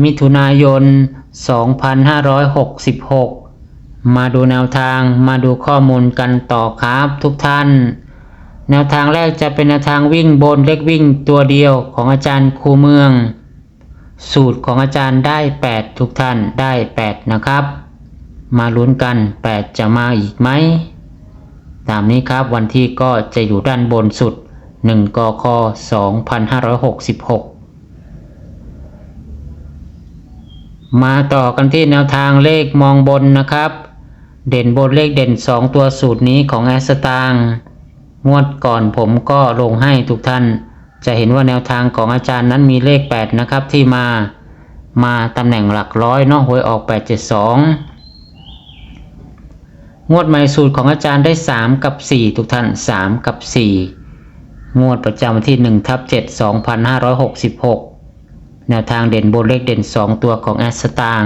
มิถุนายน 2566 มาดูแนวทางมาดูข้อมูลกันต่อครับทุกท่าน แนวทางแรกจะเป็นแนวทางวิ่งบนเล็กวิ่งตัวเดียวของอาจารย์ครูเมือง สูตรของอาจารย์ได้ 8 ทุกท่านได้ 8 นะครับ มาลุ้นกัน 8 จะมาอีกไหม ตามนี้ครับวันที่ก็จะอยู่ด้านบนสุด 1กค2566 มาต่อกันที่แนวทางเลขมองบนนะครับ เด่นบนเลขเด่น 2 ตัวสูตรนี้ของแอสตางงวดก่อนผมก็ลงให้ทุกท่าน จะเห็นว่าแนวทางของอาจารย์นั้นมีเลข 8 นะครับที่มามาตำแหน่งหลักร้อยเนาะหวยออก 872 งวดใหม่สูตรของอาจารย์ได้ 3 กับ 4 ทุกท่าน 3 กับ 4 งวดประจำวันที่1ทับ7 2566 แนวทางเด่นบนเลขเด่น 2 ตัวของแอสตาง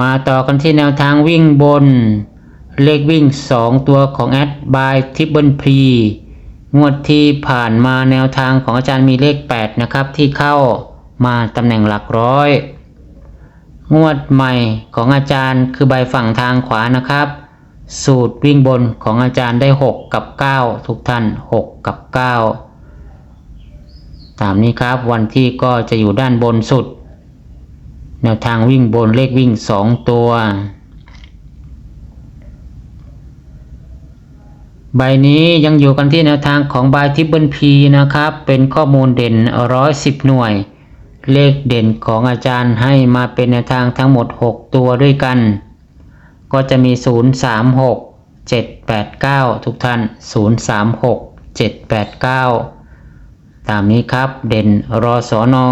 มาต่อกันที่แนวทางวิ่งบน เลขวิ่ง 2 ตัวของแอดบายทิปเบิลพีงวดที่ผ่านมาแนวทางของอาจารย์มีเลข 8 นะครับ ที่เข้ามาตำแหน่งหลักร้อย งวดใหม่ของอาจารย์คือใบฝั่งทางขวานะครับ สูตรวิ่งบนของอาจารย์ได้ 6 กับ 9 ทุกท่าน 6 กับ 9 ตามนี้ครับวันที่ก็จะอยู่ด้านบนสุด แนวทางวิ่งบนเลขวิ่ง 2 ตัว ใบนี้ยังอยู่กันที่แนวทางของใบทิปเบิลพีนะครับ เป็นข้อมูลเด่น 110 หน่วย เลขเด่นของอาจารย์ให้มาเป็นแนวทางทั้งหมด 6 ตัวด้วยกัน ก็จะมี 036 789 ทุกท่าน 036 789 ตามนี้ครับ เด่นรอสอนอ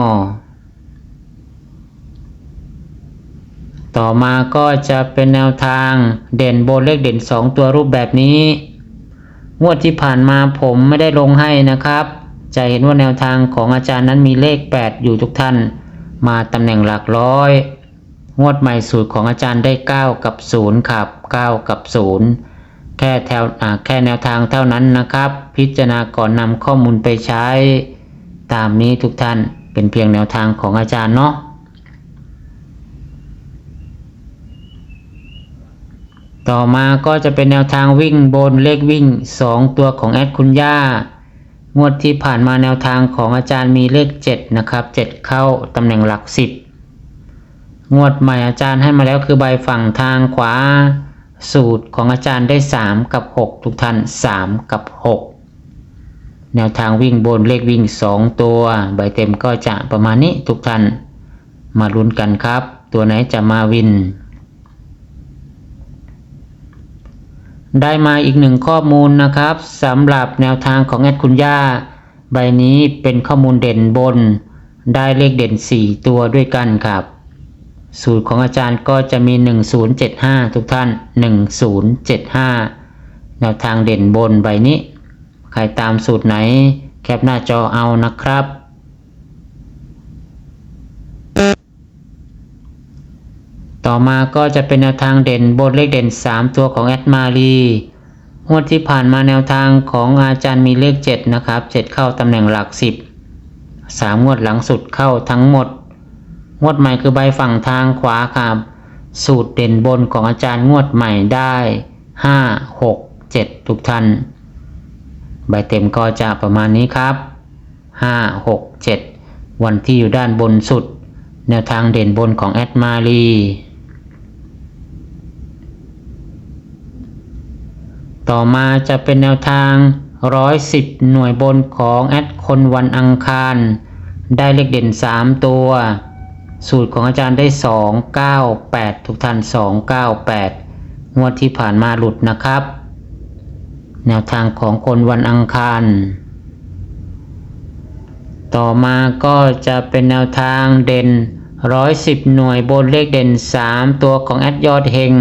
ต่อมาก็จะเป็นแนวทางเด่นบนเลขเด่น 2 ตัวรูปแบบนี้ งวดที่ผ่านมาผมไม่ได้ลงให้นะครับ จะเห็นว่าแนวทางของอาจารย์นั้นมีเลข 8 อยู่ทุกท่าน มาตำแหน่งหลักร้อย งวดใหม่สูตรของอาจารย์ได้ 9 กับ 0 ครับ 9 กับ 0 แค่แถวแค่แนวทางเท่านั้นนะครับ พิจารณาก่อนนำข้อมูลไปใช้ ตามนี้ทุกท่านเป็นเพียงแนวทางของอาจารย์เนาะต่อมาก็จะเป็นแนวทางวิ่งบนเลขวิ่ง 2 ตัวของแอดคุณย่างวดที่ผ่านมาแนวทางของอาจารย์มีเลข 7 นะครับ 7 เข้าตำแหน่งหลัก 10 งวดใหม่อาจารย์ให้มาแล้วคือใบฝั่งทางขวา สูตรของอาจารย์ได้ 3 กับ 6 ทุกท่าน 3 กับ 6 แนวทางวิ่งบนเลขวิ่ง 2 ตัว ใบเต็มก็จะประมาณนี้ทุกท่าน มาลุ้นกันครับ ตัวไหนจะมาวิน ได้มาอีกหนึ่งข้อมูลนะครับสำหรับแนวทางของแอดคุณย่า ใบนี้เป็นข้อมูลเด่นบน ได้เลขเด่น 4 ตัวด้วยกันครับ สูตรของอาจารย์ก็จะมี 1075 ทุกท่าน 1075 แนวทางเด่นบนใบนี้ ใครตามสูตรไหนแคปหน้าจอเอานะครับ ต่อมาก็จะเป็นแนวทางเด่นบนเลขเด่น 3 ตัวของแอดมารีงวดที่ผ่านมาแนวทางของอาจารย์มีเลข 7 นะครับ 7 เข้าตำแหน่งหลัก 10 3 งวดหลังสุดเข้าทั้งหมด งวดใหม่คือใบฝั่งทางขวาครับ สูตรเด่นบนของอาจารย์งวดใหม่ได้5 6 7ทุกท่าน ใบเต็มก็จะประมาณนี้ครับ5 6 7วันที่อยู่ด้านบนสุด แนวทางเด่นบนของแอดมารีต่อมาจะเป็นแนวทาง 110 หน่วยบนของแอดคนวันอังคาร ได้เลขเด่น 3 ตัว สูตรของอาจารย์ได้ 298 ทุกท่าน298 งวดที่ผ่านมาหลุดนะครับ แนวทางของคนวันอังคาร ต่อมาก็จะเป็นแนวทางเด่น 110 หน่วยบนเลขเด่น 3 ตัวของแอดยอดเฮง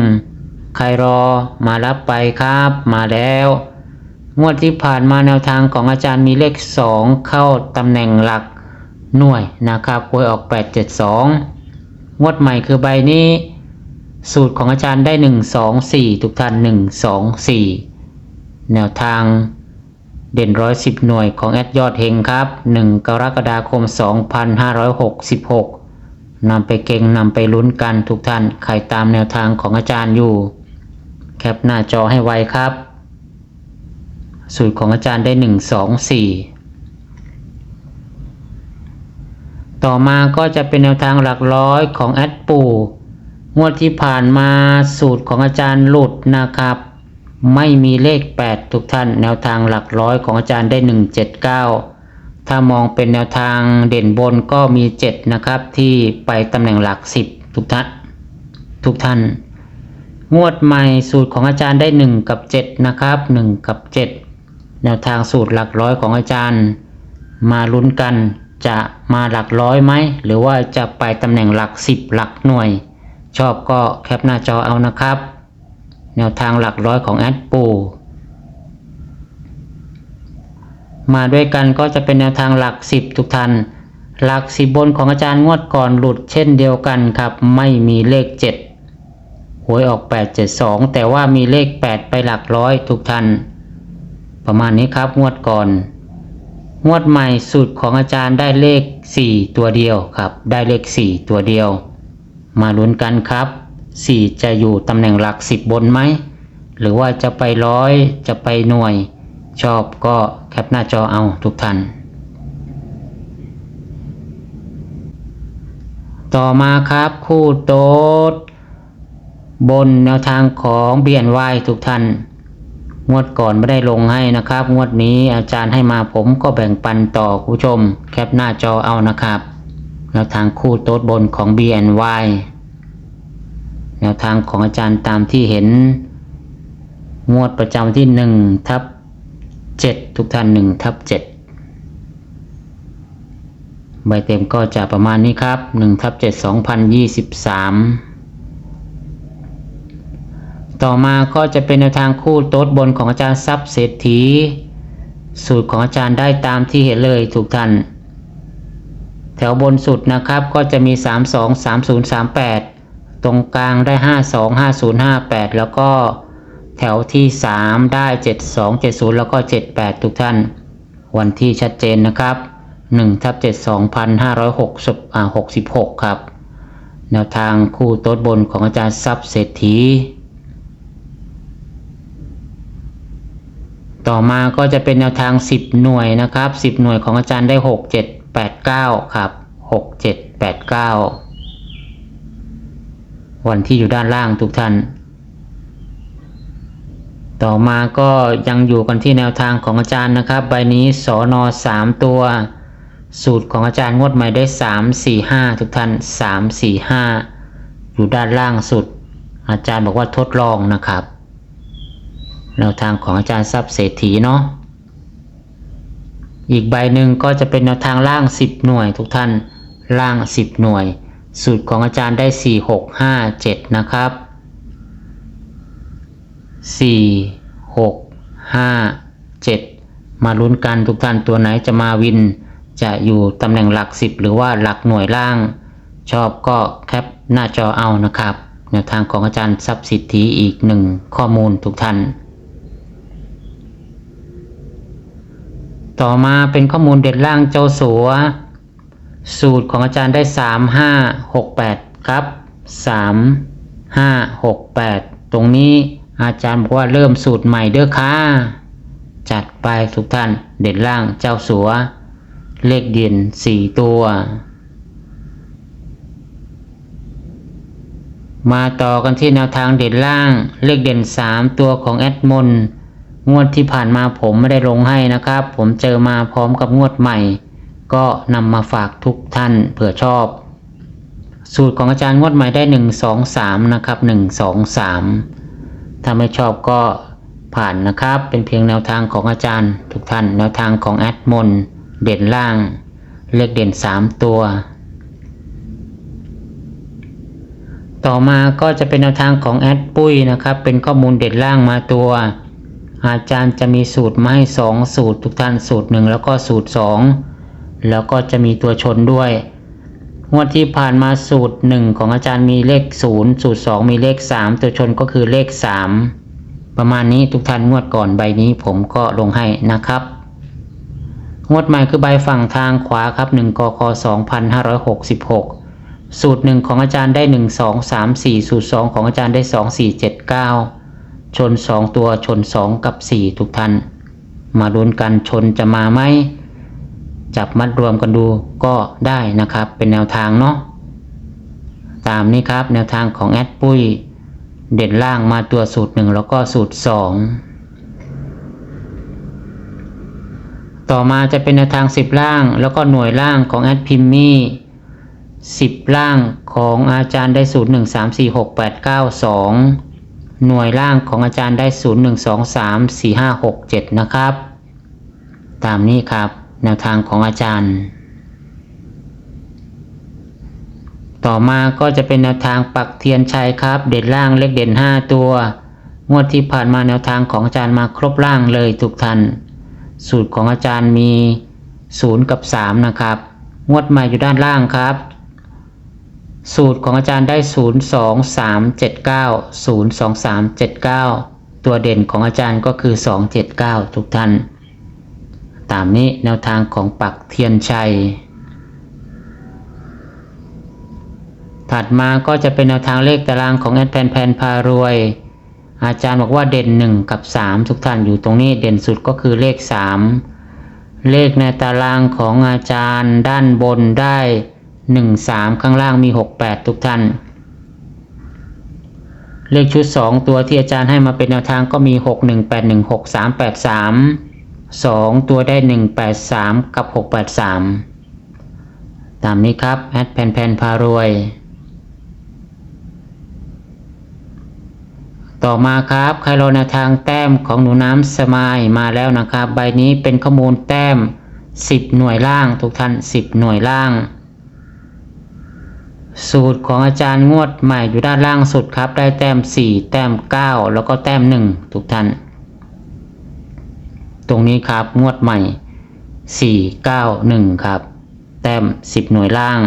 ใครรอมารับไปครับมาแล้ว งวดที่ผ่านมาแนวทางของอาจารย์มีเลข 2 เข้าตำแหน่งหลัก หน่วยนะครับหวยออก 872 งวดใหม่คือใบนี้ สูตรของอาจารย์ได้ 1 2 4 ทุกท่าน 1 2 4 แนวทางเด่น110หน่วยของแอดยอดเฮงครับ 1 กรกฎาคม 2566นำไปเก่งนำไปลุ้นกันทุกท่านใครตามแนวทางของอาจารย์อยู่ แคปหน้าจอให้ไวครับ สูตรของอาจารย์ได้ 1 2 4 ต่อมาก็จะเป็นแนวทางหลักร้อยของแอดปู่งวดที่ผ่านมาสูตรของอาจารย์หลุดนะครับ ไม่มีเลข 8 ทุกท่าน แนวทางหลักร้อยของอาจารย์ได้ 179 ถ้ามองเป็นแนวทางเด่นบนก็มี 7 นะครับ ที่ไปตำแหน่งหลัก 10 ทุกท่านทุกท่าน งวดใหม่สูตรของอาจารย์ได้ 1 กับ 7 นะครับ 1 กับ 7 แนวทางสูตรหลักร้อยของอาจารย์มาลุ้นกัน จะมาหลักร้อยไหม หรือว่าจะไปตำแหน่งหลัก 10 หลักหน่วย ชอบก็แคปหน้าจอเอานะครับ แนวทางหลักร้อยของแอดปูมาด้วยกันก็จะเป็นแนวทางหลัก 10 ทุกท่านหลัก 10 บนของอาจารย์งวดก่อนหลุดเช่นเดียวกันครับ ไม่มีเลข 7 หวยออก 872 แต่ว่ามีเลข 8 ไปหลักร้อยทุกท่านประมาณนี้ครับงวดก่อน งวดใหม่สูตรของอาจารย์ได้เลข 4 ตัวเดียวครับ ได้เลข 4 ตัวเดียว มาลุ้นกันครับ 4 จะอยู่ตำแหน่งหลัก 10 บนไหม หรือว่าจะไปร้อยจะไปหน่วย ชอบก็แคปหน้าจอเอาทุกท่าน ต่อมาครับคู่โต๊ดบนแนวทางของเบียนวายทุกท่าน งวดก่อนไม่ได้ลงให้นะครับ งวดนี้อาจารย์ให้มาผมก็แบ่งปันต่อผู้ชม แคปหน้าจอเอานะครับ แนวทางคู่โต๊ดบนของ BNY แนวทางของอาจารย์ตามที่เห็น งวดประจำที่1ทับ7ทุกท่าน1ทับ7ใบเต็มก็จะประมาณนี้ครับ1ทับ7 2023 ต่อมาก็จะเป็นแนวทางคู่โต๊ดบนของอาจารย์ทรัพย์เศรษฐี สูตรของอาจารย์ได้ตามที่เห็นเลยทุกท่าน แถวบนสุดนะครับก็จะมี 3 2 3 0 3 8 ตรงกลางได้ 5 2 5 0 5 8 แล้วก็แถวที่ 3 ได้ 7 2 7 0 แล้วก็ 78 ทุกท่าน วันที่ชัดเจนนะครับ1ทับ7 2566 ครับ แนวทางคู่โต๊ดบนของอาจารย์ทรัพย์เศรษฐี ต่อมาก็จะเป็นแนวทาง 10 หน่วยนะครับ 10 หน่วยของอาจารย์ได้ 6 7 8 9 ครับ 6 7 8 9 วันที่อยู่ด้านล่างทุกท่าน ต่อมาก็ยังอยู่กันที่แนวทางของอาจารย์นะครับ ใบนี้สอนอ3ตัว สูตรของอาจารย์งวดใหม่ได้ 3 4 5 ทุกท่าน 3 4 5 อยู่ด้านล่างสุด อาจารย์บอกว่าทดลองนะครับ แนวทางของอาจารย์ทรัพย์เศรษฐีเนาะอีกใบหนึ่งก็จะเป็นแนวทางล่าง 10 หน่วย ทุกท่านล่าง 10 หน่วย สูตรของอาจารย์ได้ 4 6 5 7 นะครับ 4 6 5 7 มาลุ้นกันทุกท่านตัวไหนจะมาวิน จะอยู่ตำแหน่งหลัก 10 หรือว่าหลักหน่วยล่าง ชอบก็แคปหน้าจอเอานะครับ แนวทางของอาจารย์ทรัพย์สิทธิอีกหนึ่งข้อมูลทุกท่าน ต่อมาเป็นข้อมูลเด่นล่างเจ้าสัว สูตรของอาจารย์ได้ 3 5 6 8 ครับ 3 5 6 8 ตรงนี้อาจารย์บอกว่าเริ่มสูตรใหม่เด้อค่ะ จัดไปทุกท่านเด่นล่างเจ้าสัว เลขเด่น4 ตัว มาต่อกันที่แนวทางเด่นล่างเลขเด่น 3 ตัวของแอดมอน งวดที่ผ่านมาผมไม่ได้ลงให้นะครับ ผมเจอมาพร้อมกับงวดใหม่ ก็นำมาฝากทุกท่านเผื่อชอบ สูตรของอาจารย์งวดใหม่ได้ 1 2 3 นะครับ 1 2 3 ถ้าไม่ชอบก็ผ่านนะครับ เป็นเพียงแนวทางของอาจารย์ ทุกท่านแนวทางของแอดมนเด่นล่าง เลขเด่น 3 ตัว ต่อมาก็จะเป็นแนวทางของแอดปุ้ยนะครับ เป็นข้อมูลเด่นล่างมาตัว อาจารย์จะมีสูตรมาให้สองสูตรทุกท่านสูตรหนึ่งแล้วก็สูตรสองแล้วก็จะมีตัวชนด้วย งวดที่ผ่านมาสูตรหนึ่งของอาจารย์มีเลขศูนย์สูตรสองมีเลขสามตัวชนก็คือเลขสามประมาณนี้ทุกท่านงวดก่อนใบนี้ผมก็ลงให้นะครับ งวดใหม่คือใบฝั่งทางขวาครับ1กค2566 สูตรหนึ่งของอาจารย์ได้ 1 2 3 4 สูตร 2 ของอาจารย์ได้ 2 4 7 9 ชน 2 ตัวชน 2 กับ 4 ทุกท่าน มาลุ้นกันชนจะมาไหมจับมัดรวมกันดูก็ได้นะครับ เป็นแนวทางเนาะตามนี้ครับแนวทางของแอดปุ้ย เด่นล่างมาตัวสูตรหนึ่งแล้วก็สูตรสองต่อมาจะเป็นแนวทาง 10 ล่างแล้วก็หน่วยล่างของแอดพิมมี่10 ล่างของอาจารย์ได้สูตร 1 3 4 6 8 9 2 หน่วยล่างของอาจารย์ได้สูตร1 2 3 4 5 6 7 นะครับ ตามนี้ครับ แนวทางของอาจารย์ ต่อมาก็จะเป็นแนวทางปักเทียนชัยครับ เด่นล่างเลขเด่น 5 ตัว งวดที่ผ่านมาแนวทางของอาจารย์มาครบล่างเลยทุกท่าน สูตรของอาจารย์มี 0 กับ 3 นะครับ งวดใหม่อยู่ด้านล่างครับ สูตรของอาจารย์ได้ 0 2 3 7 9 0 2 3 7 9 ตัวเด่นของอาจารย์ก็คือ 2 7 9 ทุกท่าน ตามนี้แนวทางของปักเทียนชัย ถัดมาก็จะเป็นแนวทางเลขตารางของแอดแพนแพนพารวย อาจารย์บอกว่าเด่น 1 กับ 3 ทุกท่านอยู่ตรงนี้เด่นสุดก็คือเลข 3 เลขในตารางของอาจารย์ด้านบนได้ 1 3 ข้างล่างมี 6 8 ทุกท่าน เลขชุด 2 ตัวที่อาจารย์ให้มาเป็นแนวทางก็มี 6 1 8 1 6 3 8 3 2 ตัวได้ 1 8 3 กับ 6 8 3 ตามนี้ครับ แอดแพนแพนพารวย ต่อมาครับใครรอแนวทางแต้มของหนูน้ำสมายมาแล้วนะครับ ใบนี้เป็นข้อมูลแต้ม 10 หน่วยล่างทุกท่าน 10 หน่วยล่าง สูตรของอาจารย์งวดใหม่อยู่ด้านล่างสุดครับ ได้แต้ม 4 แต้ม 9 แล้วก็แต้ม 1 ทุกท่าน ตรงนี้ครับงวดใหม่ 4 9 1 ครับ แต้ม 10 หน่วยล่าง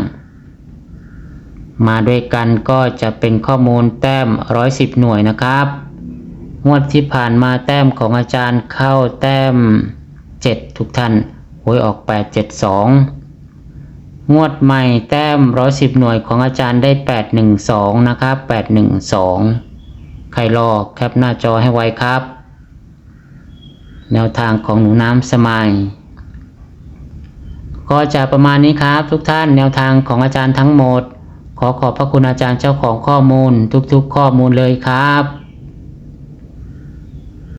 มาด้วยกันก็จะเป็นข้อมูลแต้ม 110 หน่วยนะครับ งวดที่ผ่านมาแต้มของอาจารย์เข้าแต้ม 7 ทุกท่านหวยออก 872 งวดใหม่แต้ม110หน่วยของอาจารย์ได้812นะครับ812ใครรอแคปหน้าจอให้ไวครับ แนวทางของหนูน้ำสมายก็จะประมาณนี้ครับ ทุกท่านแนวทางของอาจารย์ทั้งหมด ขอขอบพระคุณอาจารย์เจ้าของข้อมูลทุกๆข้อมูลเลยครับ